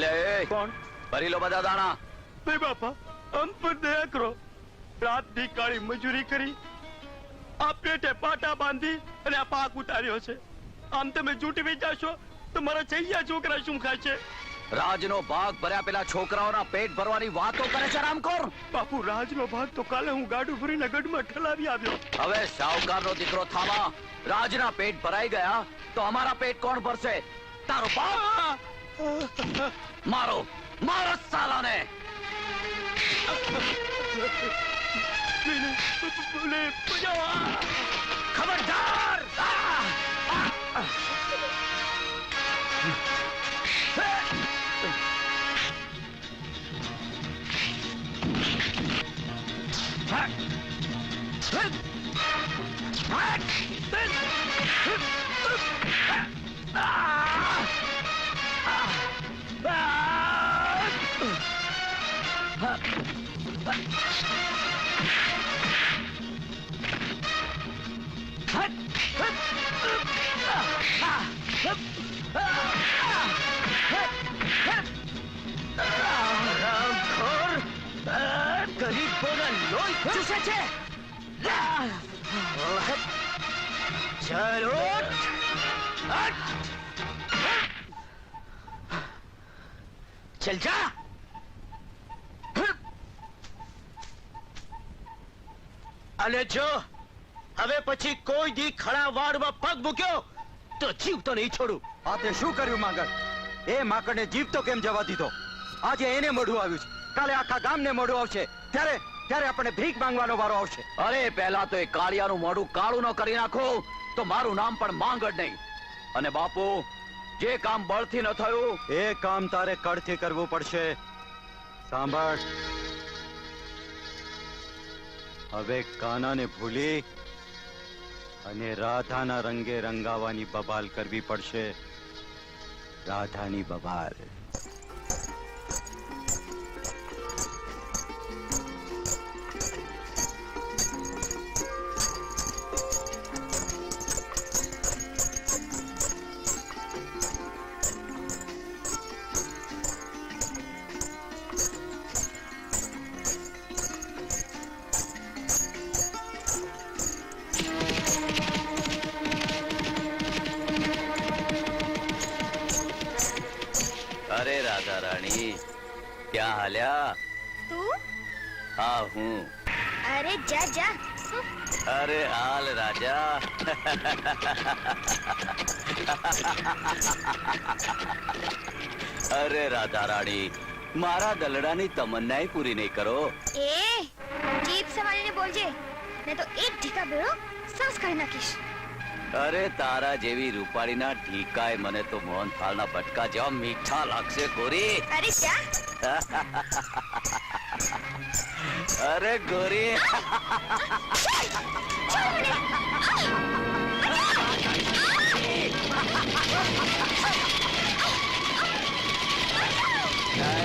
અલે એ કોણ? ભરી લો બધા દાણા. બે બાપા આમ પર દયા કરો. રાતની કાળી મજૂરી કરી આ પેટે પાટા બાંધી અને આ પાક ઉતાર્યો છે. આમ તમે જૂટવી જાશો તો મારા છૈયા છોકરા શું ખાશે? રાજનો ભાગ ભર્યા પેલા છોકરાઓના પેટ ભરવાની વાતો કરે છે રામકોર. બાપુ રાજનો ભાગ તો કાલે હું ગાડું ભરીને ગઢમાં ઠલાવી આવ્યો. હવે સાવકારનો દીકરો થામા રાજના પેટ ભરાઈ ગયા તો અમારા પેટ કોણ ભરશે? તારો બાપ. મારો મારો સાલાને બોલે બજાવા ખબરદાર આ! ચૂસે છે? જરૂર ચલ જા. અને જો હવે પછી કોઈ દી ખડા વાડમાં પગ મૂક્યો તો જીવતો નહીં છોડું. આ તે શું કર્યું માગણ એ માકડને જીવતો કેમ જવા દીધો? આજે એને મોઢું આવ્યું છે. કાલે આખા ગામને મોઢું આવશે. ત્યારે ત્યારે આપણે ભીખ માંગવાનો વારો આવશે. અરે પહેલા તો એ કાળિયાનું મોઢું કાળું ન કરી નાખો તો મારું નામ પણ માંગડ નહીં. અને બાપુ જે કામ બળથી ન થયું એ કામ તારે કડથી કરવું પડશે. સાંભળ. હવે કાનાને ભૂલી અને રાધાના રંગે રંગાવાની બબાલ કરવી પડશે. રાધાની બબાલ. હા હું અરે જા જા અરે હાલ રાજા અરે રાધા રાણી મારા દલડાની તમન્નાય પૂરી નહીં કરો એ જીપ સવારીને બોલજે ને તો એક ઢીકા બેડો સાસ કાઢી નાખીશ અરે તારા જેવી રૂપાળીના ઢીકાય મને તો મોહનથાળના બટકા જેવા મીઠા લાગશે કોરી અરે જા અરે ગોરી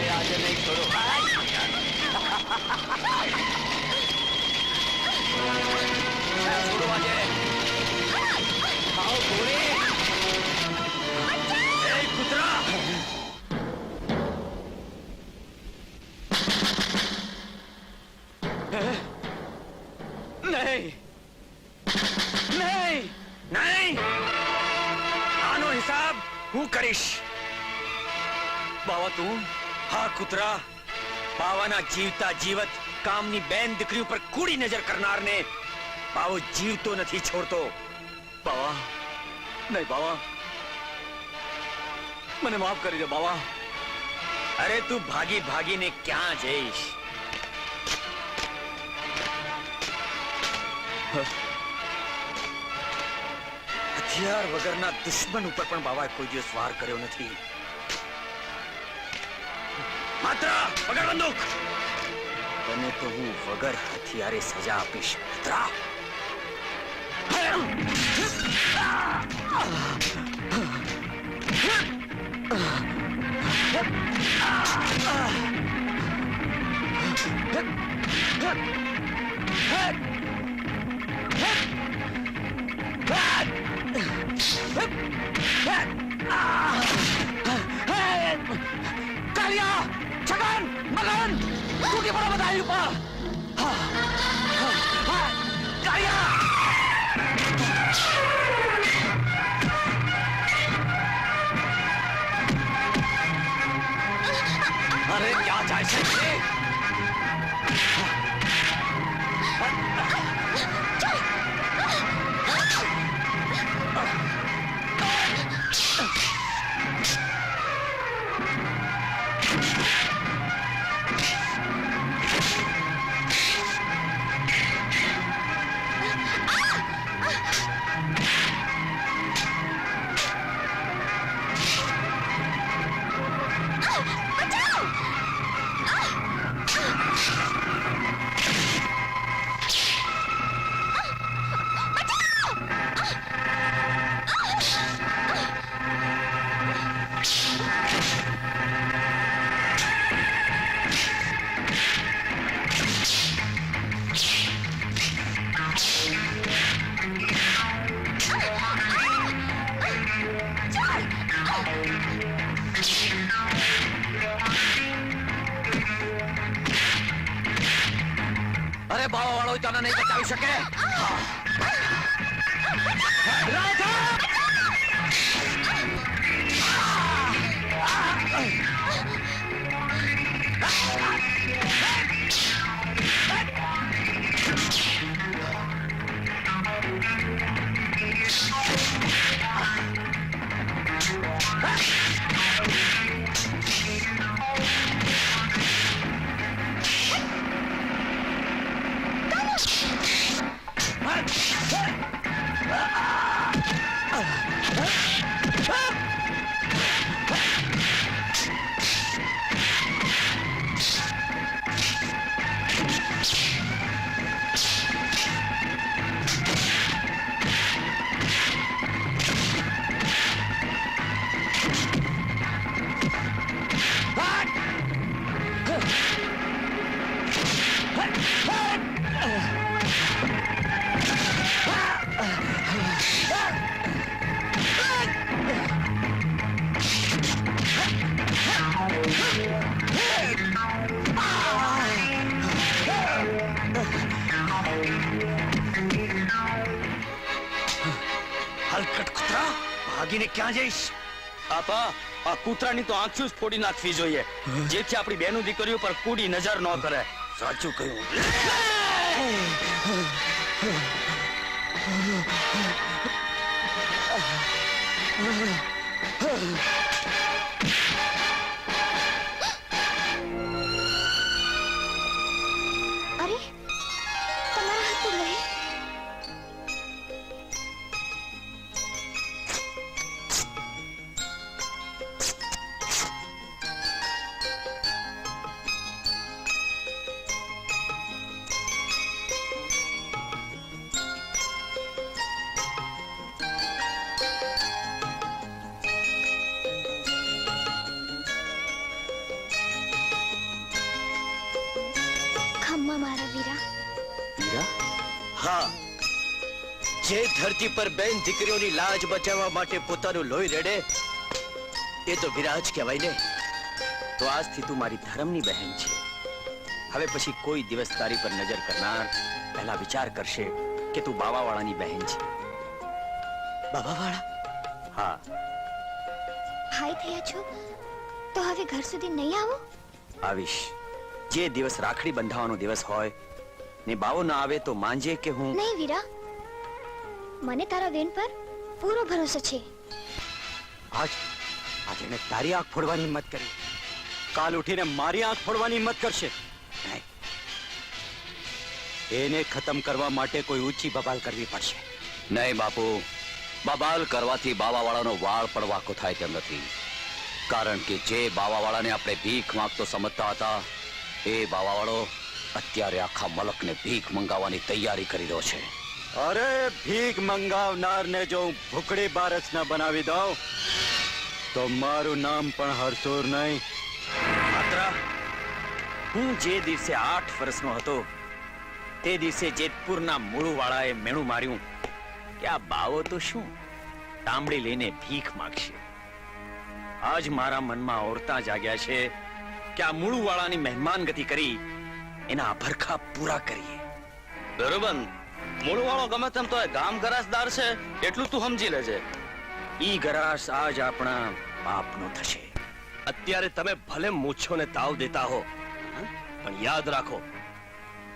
આજે નહીં છોડો છોડો આજે. જીવતા જીવત કામની બેન દીકરી ઉપર કૂડી નજર કરનારને બાવો જીવતો નથી છોડતો. બાવા, નહીં બાવા. મને માફ કરી દો બાવા. અરે તું ભાગી ભાગીને ક્યાં જઈશ? હથિયાર વગરના દુશ્મન ઉપર પણ બાવાએ કોઈ દિવસ વાર કર્યો નથી. માત્ર વગર બંદૂક! તને તો હું વગર હથિયારે સજા આપીશ મિત્રા Ah! તૂટી પડો બધા અહીં અરે બાવા વાળો તને નહીં બચાવી શકે? ભાગીને ક્યાં જઈશ? આપા આ કૂતરાની તો આંખું જ ફોડી નાખવી જોઈએ. જેથી આપણી બેનું દીકરીઓ પર કૂડી નજર ન કરે. સાચું કહ્યું. અરે ધરતી પર બેન દીકરીઓની લાજ બચાવવા માટે પોતાનું લોહી રેડે. એ તો વિરાજ કહેવાય ને. તો આજથી તું મારી ધર્મની બહેન છે. હવે પછી કોઈ દિવસ તારી પર નજર કરનાર પહેલા વિચાર કરશે કે તું બાવાવાળાની બહેન છે. બાબાવાળા હા. હાય થયા છો? તો હવે ઘર સુધી નહીં આવો? આવીશ. જે દિવસ રાખડી બંધાવવાનો દિવસ હોય ને બાવો ના આવે તો માંજે કે હું? નહીં વીરા. મને તારા વેન પર પૂરો ભરોસો છે. આજ આજ એને તારી આંખ ફોડવાની હિંમત કરી. કાલ ઉઠીને મારી આંખ ફોડવાની હિંમત કરશે. એને ખતમ કરવા માટે કોઈ ઊંચી બબાલ કરવી પડશે. નહીં, બાપુ. બબાલ કરવાથી બાવાવાળાનો વાળ પણ વાકો થાય તેમ નથી. કારણ કે જે બાવાવાળાને આપણે ભીખ માંગતો સમજતા હતા, એ બાવાવાળો અત્યારે આખા મલકને ભીખ મંગાવવાની તૈયારી કરી રહ્યો છે. અરે ભીખ મંગાવનારને જો હું ભૂખડી બારસ ના બનાવી દઉં, તો મારું નામ પણ હરસુર નહીં. માત્રા હું જે દિવસે આઠ વર્ષનો હતો, તે દિવસે જેતપુરના મૂળવાળાએ મેણું માર્યું કે આ બાવો તો શું? તાંબડી લઈને ભીખ માગશે. આજ મારા મનમાં ઓરતા જાગ્યા છે કે આ મૂળવાળાની મહેમાન ગતિ કરી એના અભરખા પૂરા કરીએ. બરોબર મૂળવાળો ગમે તેમ તો એ ગામ ગરાસદાર છે, એટલું તું સમજી લેજે. ઈ ગરાસ આજ આપણા બાપનો થશે. અત્યારે તમે ભલે મૂછોને તાવ દેતા હો પણ યાદ રાખો,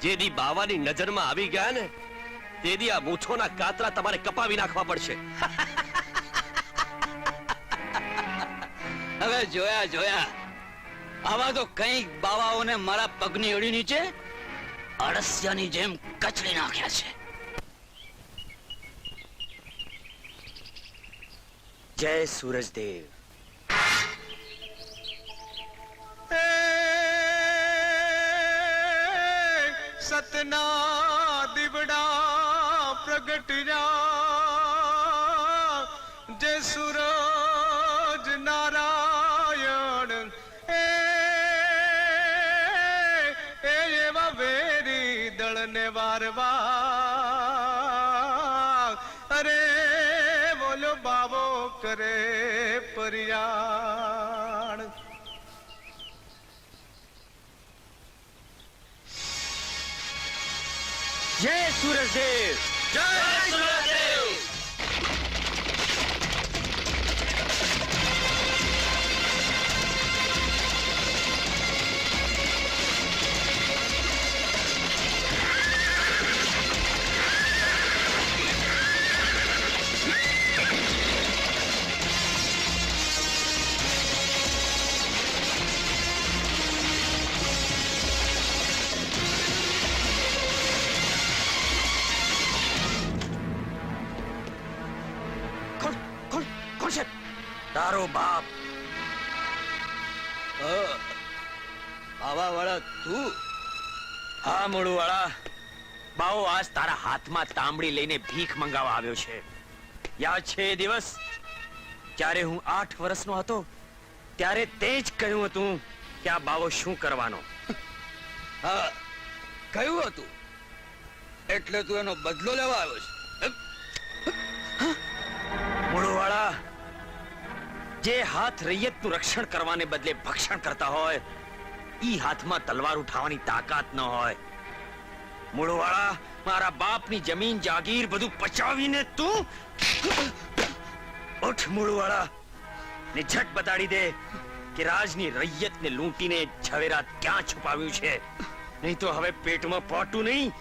જે દી બાવાની નજરમાં આવી ગયા ને, તે દી આ મૂછોના કાતરા તમારે કપાવી નાખવા પડશે. હવે જોયા જોયા. આવા તો કઈ બાવાઓને મારા પગની અડી નીચે અળસિયાની જેમ કચડી નાખ્યા છે. જય સૂરજદેવ. સતના દીવડા પ્રગટ્યા જય સૂરજ નારાયણ. એ એવા વેરી દળને વારવા. અરે કરે પરિયાણ. જય સૂરજદેવ તારો બાપ. આવા વાળા તું? હા મૂળવાળા. બાવો આજ તારા હાથમાં તાંબડી લઈને ભીખ મંગાવવા આવ્યો છે. યાદ છે એ દિવસ? જ્યારે હું આઠ વર્ષનો હતો ત્યારે તે જ કહ્યું હતું કે આ બાવો શું કરવાનો. હા કયું હતું. એટલે તું એનો બદલો લેવા આવ્યો છે. જે હાથ રૈયતનું રક્ષણ કરવાને બદલે ભક્ષણ કરતા હોય ઈ હાથમાં તલવાર ઉઠાવવાની તાકાત ન હોય. મૂળવાળા મારા બાપની જમીન જાગીર બધું પચાવીને તું ઉઠ મૂળવાળા. ને ઝટ બતાડી દે કે રાજની રૈયતને લૂંટીને ઝવેરાત ક્યાં છુપાવ્યું છે. નહીં તો હવે પેટમાં પાટું નહીં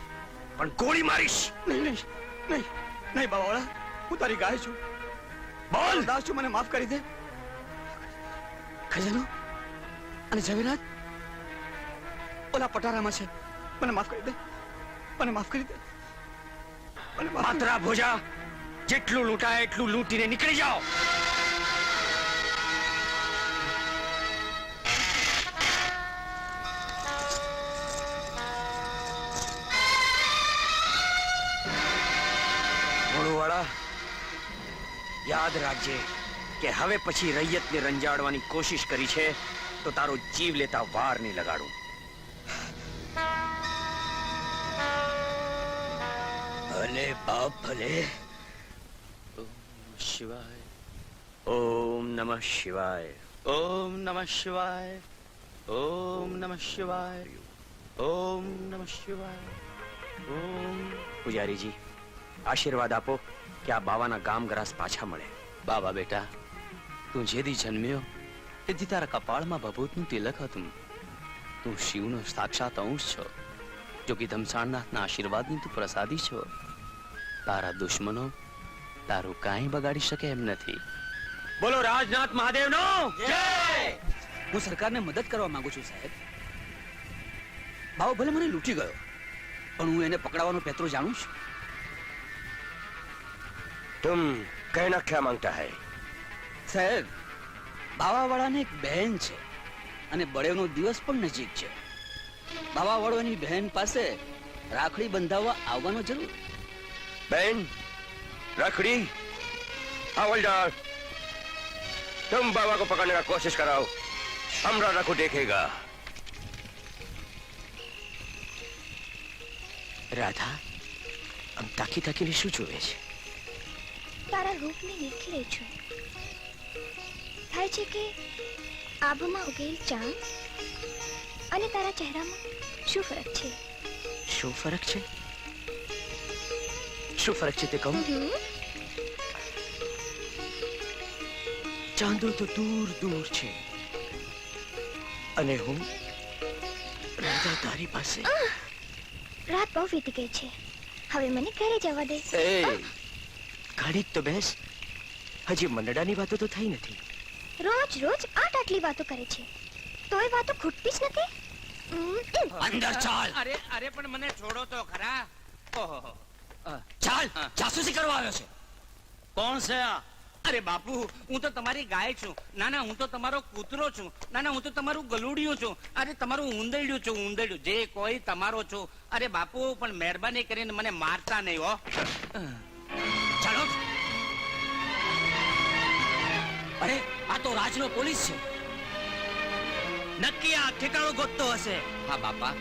પણ ગોળી મારીશ. નહીં નહીં નહીં નહીં બાવાળા હું તારી ગાય છું. બોલ! દાસ મને માફ કરી દે. ખજાનો? અને ઝવેરાત? ઓલા પટારામાં છે. મને માફ કરી દે. મને માફ કરી દે. મને માત્રા ભોજા જેટલું લૂંટાય એટલું લૂંટીને નીકળી જાઓ. યાદ રાખજે. કે હવે પછી રૈયતને રંજાડવાની કોશિશ કરી છે તો તારો જીવ લેતા વાર નહીં લગાડું. ભલે બાપ ભલે. શિવાય. ઓમ નમઃ શિવાય. ઓમ નમઃ શિવાય. ઓમ નમઃ શિવાય. ઓમ નમઃ શિવાય. ઓમ. પૂજારીજી આશીર્વાદ આપો કે આ બાવાના ગામ ગ્રાસ પાછા મળે. બાબા બેટા તું જેદી જન્મ્યો તેથી તારા કપાળમાં ભભૂતનું તિલક હતું. તું શિવનો સાક્ષાત અંશ છો જોગી ધમસાણનાથના આશીર્વાદની તું પ્રસાદી છો. તારા દુશ્મનો તારું કાંઈ બગાડી શકે એમ નથી. બોલો રાજનાથ મહાદેવનો! હું સરકારને મદદ કરવા માંગુ છું સાહેબ. બાવો ભલે મને લૂંટી ગયો પણ હું એને પકડાવવાનો પેત્રો જાણું છું. તુમ કહેના ક્યાં માંગતા હૈ. સાહેબ બાવાવાળાને એક બહેન છે અને બળેવનો દિવસ પણ નજીક છે બાવાવાળોની બહેન પાસે રાખડી બંધાવવા આવવાનો જરૂર बहन रखड़ी हवलदार तुम बाबा को पकड़ने का कोशिश कराओ हमरा रखू देखेगा રાધા આમ તાકી તાકીને શું જોવે છે તારા રૂપને નીરખી રહી છું થાય છે કે આબમાં ઉગેલ ચાંદ અને તારા ચહેરામાં શું ફરક છે? શું ફરક છે? શું ફરક છે તે કહું? ચાંદો તો દૂર દૂર છે. અને હું રાજા તારી પાસે. રાત બહુ વીતી ગઈ છે. હવે મને ઘરે જવા દે. એ ઘડી જ તો બેસ. હજી મંડળાની વાતો તો થઈ નથી. રોજ રોજ આટ આટલી વાતો કરે છે. તોય વાતો ખૂટતી જ નથી. અંદર ચાલ. અરે અરે પણ મને છોડો તો ખરા. ઓહો ચાલ. જાસૂસી કરવા આવ્યો છે. કોણ છે આ? અરે બાપુ હું તો તમારી ગાય છું. ના ના હું તો તમારો કૂતરો છું. ના ના હું તો તમારું ગલુડિયું છું. અરે તમારું ઉંદરડ્યું છું ઉંદરડ્યું જે કોઈ તમારો છું. અરે બાપુ પણ મહેરબાની કરીને મને મારતા નહીં હો. ચાલો. અરે આ તો રાજનો પોલીસ છે. નક્કી આ ઠેકાણું ગોતતો હશે. હા બાપા.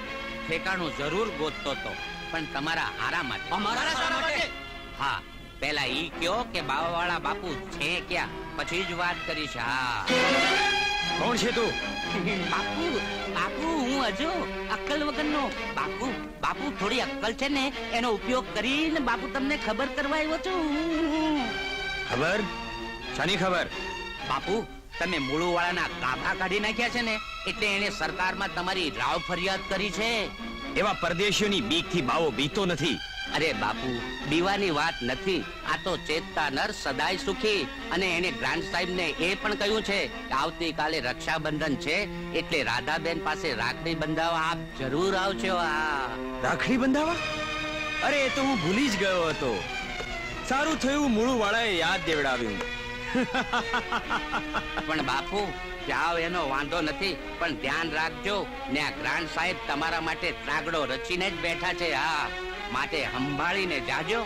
ઠેકાણું જરૂર ગોતતો તો. પણ તમારા હારા માટે. અમારા સારા માટે? હા. પેલા ઈ કયો કે બાવાવાળા બાપુ છે ક્યાં? પછી જ વાત કરીશ. હા. કોણ છે તું? બાપુ બાપુ હું હજુ અક્કલ વગરનો. બાપુ બાપુ થોડી અક્કલ છે ને એનો ઉપયોગ કરીને બાપુ તમને ખબર કરવા આવ્યો છું. ખબર? શાની ખબર? બાપુ તમે મૂળુ વાળાના કાકા કાઢી નાખ્યા છે ને એટલે એને સરકારમાં તમારી રાવ ફરિયાદ કરી છે. એવા પરદેશીઓની બીકથી બાવો બીતો નથી. અરે બાપુ બીવાની વાત નથી. આ તો ચેતતા નર સદાય સુખી. અને એને ગ્રાન્ડ સાહેબ ને એ પણ કહ્યું છે કે આવતીકાલે રક્ષાબંધન છે એટલે રાધાબેન પાસે રાખડી બંધાવા આપ જરૂર આવજો. આ. રાખડી બંધાવા? અરે એ તો હું ભૂલી જ ગયો હતો. સારું થયું મૂળું વાળાએ યાદ દેવડાવ્યું. પણ બાપુ જાવ એનો વાંધો નથી પણ ધ્યાન રાખજો. ને આ ગ્રાન્ડ સાહેબ તમારા માટે ત્રાગડો રચીને જ બેઠા છે હા. માટે સંભાળીને જાજો.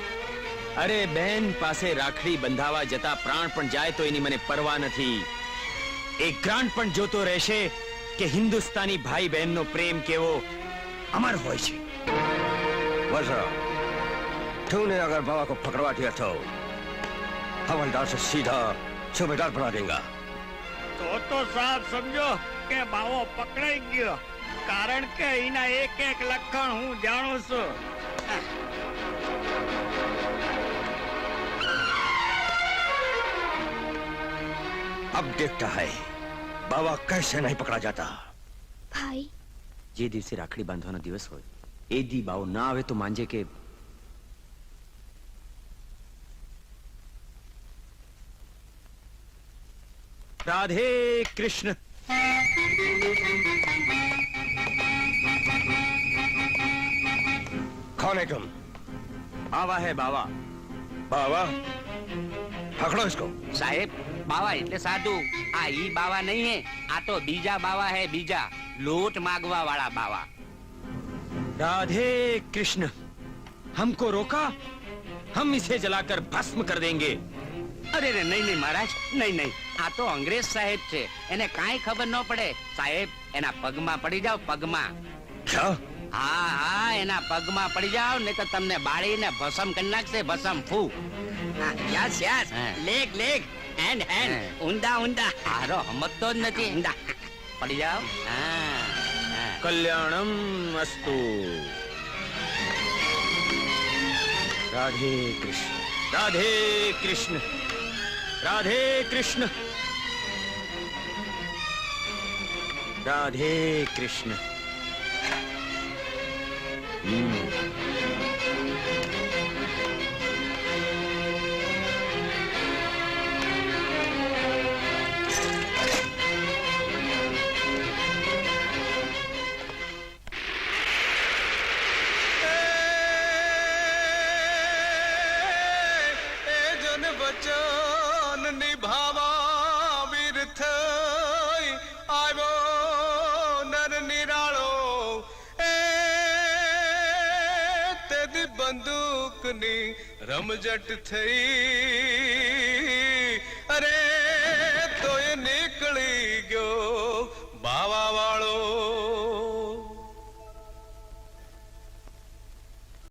અરે બેન પાસે રાખડી બંધાવા જતા પ્રાણ પણ જાય તો એની મને પરવા નથી. એ ગ્રાન્ટ પણ જોતો રહેશે કે હિન્દુસ્તાની ભાઈ બહેનનો પ્રેમ કેવો અમર હોય છે. વર્ષ ઠુને અગર બાવા કો પકડવા થયો हवलदार से सीधा सूबेदार बना देगा તો તો સાહેબ સમજો કે બાવો પકડાઈ ગયો કારણ કે એના એક એક લક્ષણ હું જાણું છું अब देखता है बाबा कैसे नहीं पकड़ा जाता ભાઈ જે દિવસે રાખડી બાંધવાનો દિવસ હોય એ દી બાવો ના આવે તો માનજે કે રાધે કૃષ્ણ कौन है तुम આવા હે બાવા बाबा पकड़ो इसको સાહેબ બાવા એટલે સાધુ આ ઈ બાવા નહીં હે આ તો બીજા બાવા હે બીજા લોટ માગવા વાળા બાવા राधे कृष्ण हमको रोका हम इसे जलाकर भस्म कर देंगे અરે રે નહીં નહીં મહારાજ નહીં નહીં. આ તો અંગ્રેજ સાહેબ છે. એને કાંઈ ખબર ન પડે. સાહેબ એના પગમાં પડી જાવ પગમાં. હા હા એના પગમાં પડી જાવ નહીં તો તમને બાળીને ભસમ કરી નાખશે ભસમ ફૂ. Yes yes. Leg leg hand hand ઊંડા ઊંડા હારો હમતો જ નથી. ઊંડા પડી જાવ હા. કલ્યાણમ અસ્તુ. રાધે કૃષ્ણ. રાધે કૃષ્ણ. રાધે કૃષ્ણ રાધે કૃષ્ણ રમઝટ થઈ